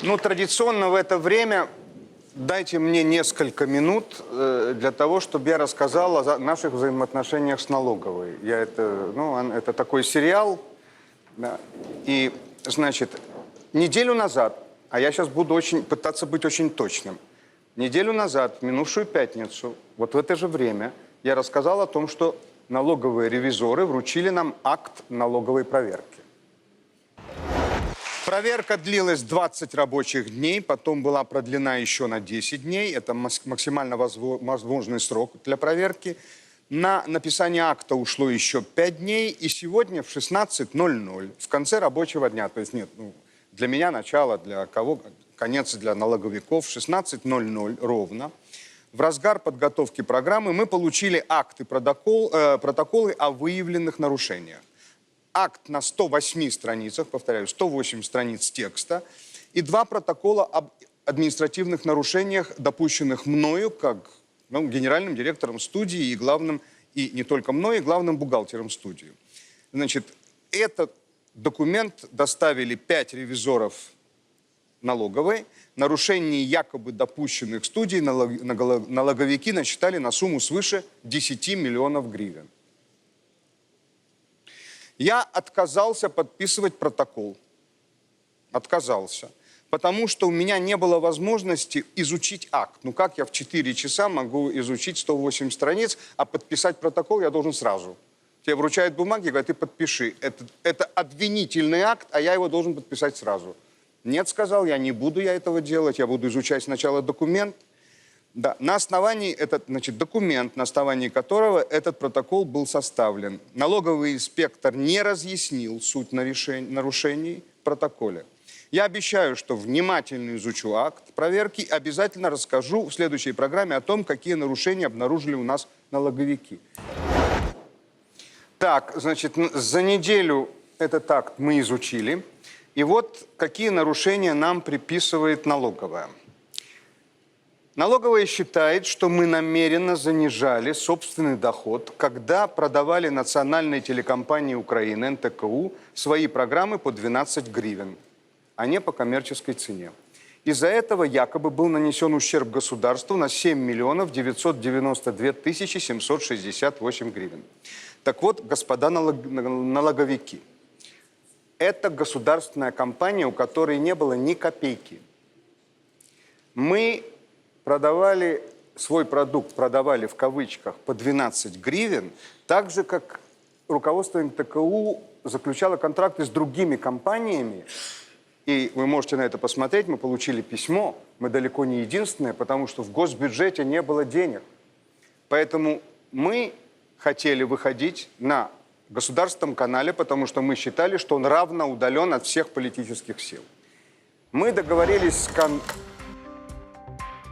Ну, традиционно в это время дайте мне несколько минут э, для того, чтобы я рассказал о наших взаимоотношениях с налоговой. Я это, ну, это такой сериал. да. И, значит, неделю назад, а я сейчас буду очень, пытаться быть очень точным. Неделю назад, в минувшую пятницу, вот в это же время, я рассказал о том, что налоговые ревизоры вручили нам акт налоговой проверки. Проверка длилась 20 рабочих дней, потом была продлена еще на 10 дней. Это максимально возможный срок для проверки. На написание акта ушло еще 5 дней, и сегодня в 16.00, в конце рабочего дня, то есть нет, ну, для меня начало, для кого конец для налоговиков, в 16.00 ровно, в разгар подготовки программы мы получили акты, протокол, э, протоколы о выявленных нарушениях акт на 108 страницах, повторяю, 108 страниц текста, и два протокола об административных нарушениях, допущенных мною, как ну, генеральным директором студии и главным, и не только мной, и главным бухгалтером студии. Значит, этот документ доставили пять ревизоров налоговой. Нарушений якобы допущенных студий налог- налог- налоговики насчитали на сумму свыше 10 миллионов гривен. Я отказался подписывать протокол. Отказался. Потому что у меня не было возможности изучить акт. Ну как я в 4 часа могу изучить 108 страниц, а подписать протокол я должен сразу. Тебе вручают бумаги, говорят, ты подпиши. Это, это обвинительный акт, а я его должен подписать сразу. Нет, сказал я, не буду я этого делать, я буду изучать сначала документ, да, на основании, этот, значит, документ, на основании которого этот протокол был составлен. Налоговый инспектор не разъяснил суть нарешень- нарушений в протоколе. Я обещаю, что внимательно изучу акт проверки, обязательно расскажу в следующей программе о том, какие нарушения обнаружили у нас налоговики. Так, значит, за неделю этот акт мы изучили. И вот какие нарушения нам приписывает налоговая. Налоговая считает, что мы намеренно занижали собственный доход, когда продавали национальной телекомпании Украины, НТКУ, свои программы по 12 гривен, а не по коммерческой цене. Из-за этого якобы был нанесен ущерб государству на 7 миллионов 992 тысячи 768 гривен. Так вот, господа налог- налоговики, это государственная компания, у которой не было ни копейки. Мы продавали свой продукт, продавали в кавычках по 12 гривен, так же, как руководство НТКУ заключало контракты с другими компаниями. И вы можете на это посмотреть, мы получили письмо, мы далеко не единственные, потому что в госбюджете не было денег. Поэтому мы хотели выходить на государственном канале, потому что мы считали, что он равно удален от всех политических сил. Мы договорились с кон...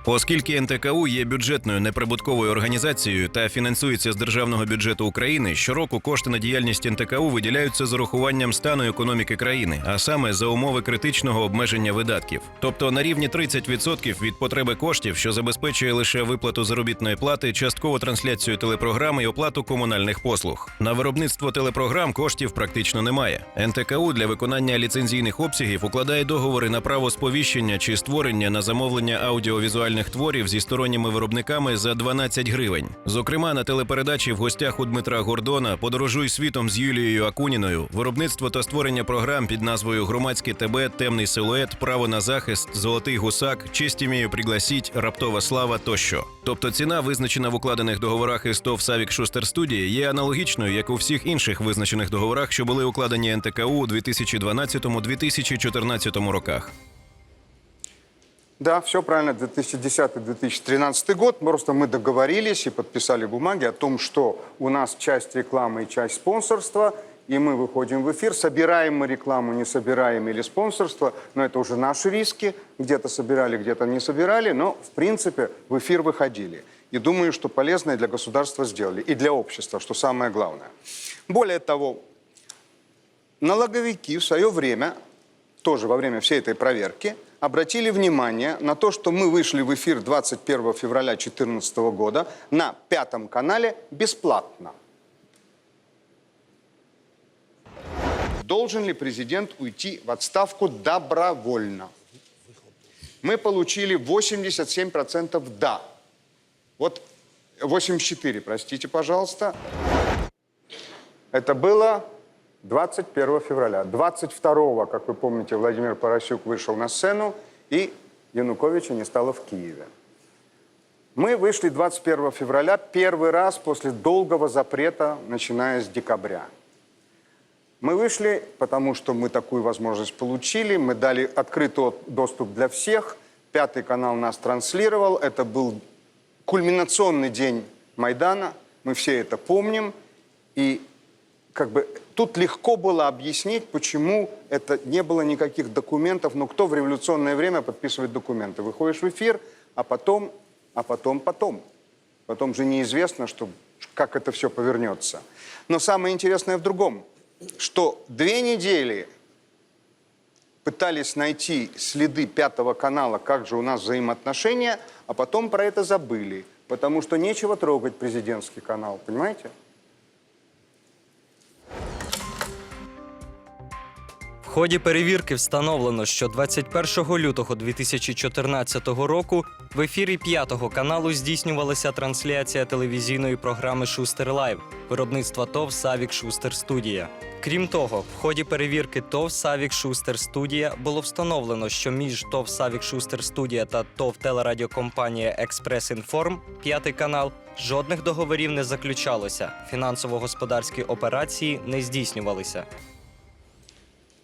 Оскільки НТКУ є бюджетною неприбутковою організацією та фінансується з державного бюджету України, щороку кошти на діяльність НТКУ виділяються з урахуванням стану економіки країни, а саме за умови критичного обмеження видатків, тобто на рівні 30% від потреби коштів, що забезпечує лише виплату заробітної плати, часткову трансляцію телепрограм і оплату комунальних послуг. На виробництво телепрограм коштів практично немає. НТКУ для виконання ліцензійних обсягів укладає договори на право сповіщення чи створення на замовлення аудіовізуальних творів зі сторонніми виробниками за 12 гривень. Зокрема, на телепередачі в гостях у Дмитра Гордона Подорожуй світом з Юлією Акуніною, виробництво та створення програм під назвою Громадське ТБ, Темний силует, Право на захист, Золотий гусак, Честь імею пригласіть, Раптова слава тощо. Тобто ціна, визначена в укладених договорах із ТОВ Савік Шустер студії, є аналогічною, як у всіх інших визначених договорах, що були укладені НТКУ у 2012-2014 роках. Да, все правильно, 2010-2013 год. Просто мы договорились и подписали бумаги о том, что у нас часть рекламы и часть спонсорства, и мы выходим в эфир, собираем мы рекламу, не собираем или спонсорство, но это уже наши риски, где-то собирали, где-то не собирали, но в принципе в эфир выходили. И думаю, что полезное для государства сделали, и для общества, что самое главное. Более того, налоговики в свое время, тоже во время всей этой проверки, обратили внимание на то, что мы вышли в эфир 21 февраля 2014 года на пятом канале бесплатно. Должен ли президент уйти в отставку добровольно? мы получили 87% «да». Вот 84, простите, пожалуйста. Это было 21 февраля. 22, как вы помните, Владимир Поросюк вышел на сцену, и Януковича не стало в Киеве. Мы вышли 21 февраля первый раз после долгого запрета, начиная с декабря. Мы вышли, потому что мы такую возможность получили, мы дали открытый доступ для всех, пятый канал нас транслировал, это был кульминационный день Майдана, мы все это помним, и как бы тут легко было объяснить, почему это не было никаких документов. Ну, кто в революционное время подписывает документы? Выходишь в эфир, а потом, а потом, потом. Потом же неизвестно, что, как это все повернется. Но самое интересное в другом, что две недели пытались найти следы Пятого канала, как же у нас взаимоотношения, а потом про это забыли, потому что нечего трогать президентский канал, понимаете? Ході перевірки встановлено, що 21 лютого 2014 року в ефірі п'ятого каналу здійснювалася трансляція телевізійної програми Шустер Лайв виробництва ТОВ Савік Шустер Студія. Крім того, в ході перевірки ТОВ Савік Шустер Студія було встановлено, що між ТОВ Савік Шустер Студія та ТОВ телерадіокомпанія Експрес Інформ п'ятий канал жодних договорів не заключалося. Фінансово-господарські операції не здійснювалися.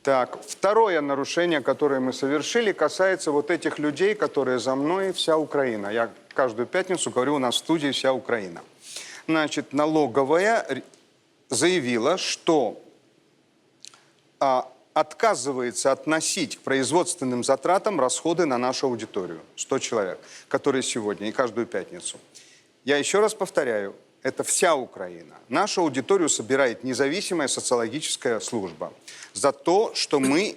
Так, второе нарушение, которое мы совершили, касается вот этих людей, которые за мной вся Украина. Я каждую пятницу говорю, у нас в студии вся Украина. Значит, налоговая заявила, что а, отказывается относить к производственным затратам расходы на нашу аудиторию. 100 человек, которые сегодня и каждую пятницу. Я еще раз повторяю, это вся Украина. Нашу аудиторию собирает независимая социологическая служба за то, что мы,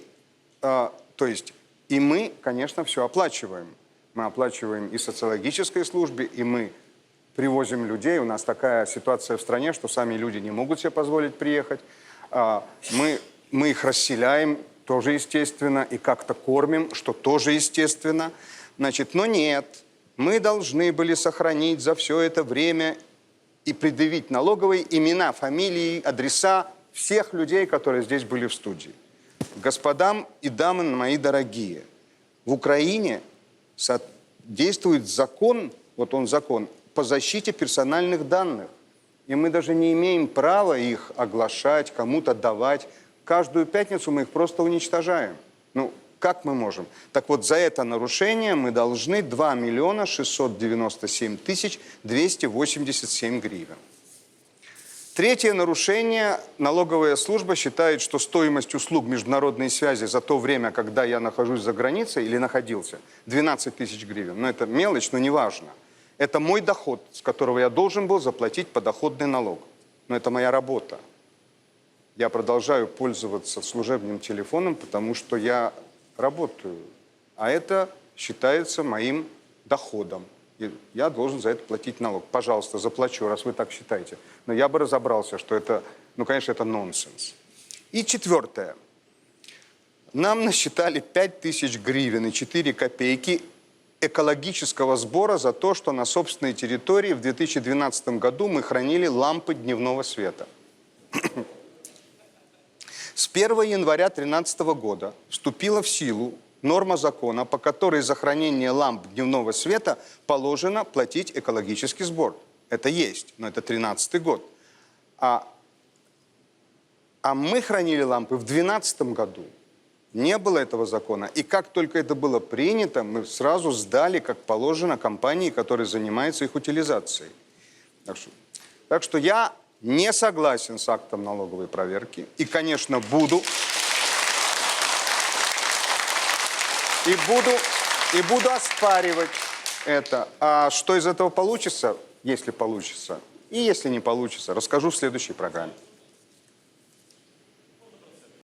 э, то есть и мы, конечно, все оплачиваем. Мы оплачиваем и социологической службе, и мы привозим людей. У нас такая ситуация в стране, что сами люди не могут себе позволить приехать. А, Мы, мы их расселяем, тоже естественно, и как-то кормим, что тоже естественно. Значит, но нет, мы должны были сохранить за все это время и предъявить налоговые имена, фамилии, адреса всех людей, которые здесь были в студии. Господам и дамы мои дорогие, в Украине действует закон, вот он закон, по защите персональных данных. И мы даже не имеем права их оглашать, кому-то давать. Каждую пятницу мы их просто уничтожаем. Ну, как мы можем? Так вот, за это нарушение мы должны 2 миллиона 697 тысяч 287 гривен. Третье нарушение. Налоговая служба считает, что стоимость услуг международной связи за то время, когда я нахожусь за границей или находился, 12 тысяч гривен. Но это мелочь, но не важно. Это мой доход, с которого я должен был заплатить подоходный налог. Но это моя работа. Я продолжаю пользоваться служебным телефоном, потому что я работаю. А это считается моим доходом. И я должен за это платить налог. Пожалуйста, заплачу, раз вы так считаете. Но я бы разобрался, что это, ну, конечно, это нонсенс. И четвертое. Нам насчитали 5 тысяч гривен и 4 копейки экологического сбора за то, что на собственной территории в 2012 году мы хранили лампы дневного света. С 1 января 2013 года вступила в силу норма закона, по которой за хранение ламп дневного света положено платить экологический сбор. Это есть, но это 2013 год. А, а мы хранили лампы в 2012 году. Не было этого закона. И как только это было принято, мы сразу сдали, как положено, компании, которые занимаются их утилизацией. Так что, так что я не согласен с актом налоговой проверки. И, конечно, буду... И буду, и буду оспаривать это. А что из этого получится, если получится, и если не получится, расскажу в следующей программе.